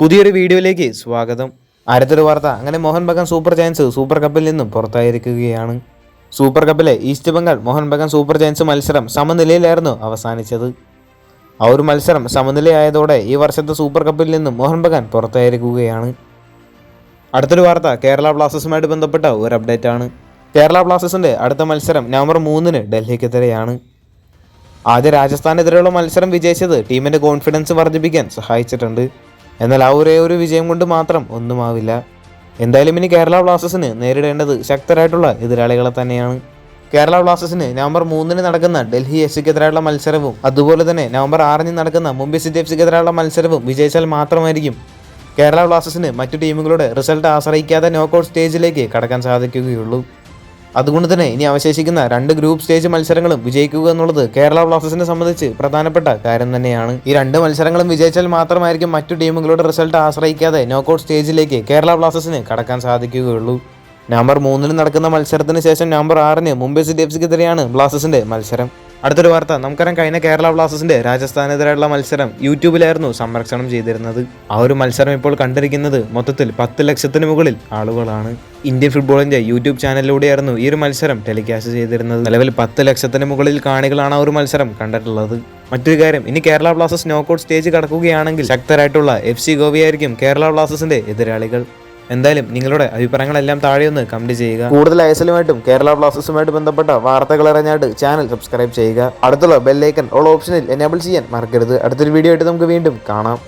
പുതിയൊരു വീഡിയോയിലേക്ക് സ്വാഗതം. അടുത്തൊരു വാർത്ത? അങ്ങനെ Mohun Bagan super giants super കപ്പിൽ നിന്നും പുറത്തായിരിക്കുകയാണ്. സൂപ്പർ കപ്പിലെ east Bengal Mohun Bagan super giants മത്സരം സമനിലയിലായിരുന്നു അവസാനിച്ചത്. ആ ഒരു മത്സരം സമനിലയായതോടെ ഈ വർഷത്തെ സൂപ്പർ കപ്പിൽ നിന്നും മോഹൻ ബഗാൻ പുറത്തായിരിക്കുകയാണ്. അടുത്തൊരു വാർത്ത കേരള ബ്ലാസ്റ്റേഴ്സുമായിട്ട് ബന്ധപ്പെട്ട ഒരു അപ്ഡേറ്റ് ആണ്. കേരള ബ്ലാസ്റ്റേഴ്സിന്റെ അടുത്ത മത്സരം നവംബർ മൂന്നിന് ഡൽഹിക്കെതിരെയാണ്. ആദ്യ രാജസ്ഥാനെതിരെയുള്ള മത്സരം വിജയിച്ചത് ടീമിന്റെ കോൺഫിഡൻസ് വർദ്ധിപ്പിക്കാൻ സഹായിച്ചിട്ടുണ്ട്. എന്നാൽ ആ ഒരേ ഒരു വിജയം കൊണ്ട് മാത്രം ഒന്നുമാവില്ല. എന്തായാലും ഇനി കേരള ബ്ലാസ്റ്റേഴ്സിന് നേരിടേണ്ടത് ശക്തരായിട്ടുള്ള എതിരാളികളെ തന്നെയാണ്. കേരള ബ്ലാസ്റ്റേഴ്സിന് നവംബർ മൂന്നിന് നടക്കുന്ന ഡൽഹി എഫ് സിക്കെതിരായുള്ള മത്സരവും അതുപോലെ തന്നെ നവംബർ ആറിന് നടക്കുന്ന മുംബൈ സിറ്റി എഫ് സിക്കെതിരായുള്ള മത്സരവും വിജയിച്ചാൽ മാത്രമായിരിക്കും കേരള ബ്ലാസ്റ്റേഴ്സിന് മറ്റു ടീമുകളുടെ റിസൾട്ട് ആശ്രയിക്കാതെ നോക്കൗട്ട് സ്റ്റേജിലേക്ക് കടക്കാൻ സാധിക്കുകയുള്ളൂ. അതുകൊണ്ട് തന്നെ ഇനി അവശേഷിക്കുന്ന രണ്ട് ഗ്രൂപ്പ് സ്റ്റേജ് മത്സരങ്ങളും വിജയിക്കുക എന്നുള്ളത് കേരള ബ്ലാസ്റ്റേഴ്സിനെ സംബന്ധിച്ച് പ്രധാനപ്പെട്ട കാര്യം തന്നെയാണ്. ഈ രണ്ട് മത്സരങ്ങളും വിജയിച്ചാൽ മാത്രമായിരിക്കും മറ്റു ടീമുകളുടെ റിസൾട്ട് ആശ്രയിക്കാതെ നോക്കൌട്ട് സ്റ്റേജിലേക്ക് കേരള ബ്ലാസ്റ്റേഴ്സിന് കടക്കാൻ സാധിക്കുകയുള്ളൂ. നവംബർ മൂന്നിന് നടക്കുന്ന മത്സരത്തിന് ശേഷം നവംബർ ആറിന് മുംബൈ സിറ്റി എഫ് സിക്കെതിരെയാണ് ബ്ലാസ്റ്റേഴ്സിന്റെ മത്സരം. അടുത്തൊരു വാർത്ത. നമുക്കറിയാം കഴിഞ്ഞ കേരള ബ്ലാസ്റ്റേഴ്സിന്റെ രാജസ്ഥാനെതിരായുള്ള മത്സരം യൂട്യൂബിലായിരുന്നു സംരക്ഷണം ചെയ്തിരുന്നത്. ആ ഒരു മത്സരം ഇപ്പോൾ കണ്ടിരിക്കുന്നത് മൊത്തത്തിൽ പത്ത് ലക്ഷത്തിന് മുകളിൽ ആളുകളാണ്. ഇന്ത്യൻ ഫുട്ബോളിന്റെ യൂട്യൂബ് ചാനലിലൂടെയായിരുന്നു ഈ ഒരു മത്സരം ടെലികാസ്റ്റ് ചെയ്തിരുന്നത്. നിലവിൽ പത്ത് ലക്ഷത്തിന് മുകളിൽ കാണികളാണ് ആ ഒരു മത്സരം കണ്ടിട്ടുള്ളത്. മറ്റൊരു കാര്യം ഇനി കേരള ബ്ലാസ്റ്റേഴ്സ് നോക്കൌട്ട് സ്റ്റേജ് കടക്കുകയാണെങ്കിൽ ശക്തരായിട്ടുള്ള എഫ് സി ഗോവയായിരിക്കും കേരള ബ്ലാസ്റ്റേഴ്സിന്റെ എതിരാളികൾ. എന്തായാലും നിങ്ങളുടെ അഭിപ്രായങ്ങളെല്ലാം താഴെ ഒന്ന് കമന്റ് ചെയ്യുക. കൂടുതൽ ഐസലുമായിട്ടും കേരള ബ്ലാസ്റ്റേഴ്സുമായിട്ട് ബന്ധപ്പെട്ട വാർത്തകൾ അറിഞ്ഞായിട്ട് ചാനൽ സബ്സ്ക്രൈബ് ചെയ്യുക. അടുത്തുള്ള ബെല്ലൈക്കൻ ഓൾ ഓപ്ഷനിൽ എനേബിൾ ചെയ്യാൻ മറക്കരുത്. അടുത്തൊരു വീഡിയോ ആയിട്ട് നമുക്ക് വീണ്ടും കാണാം.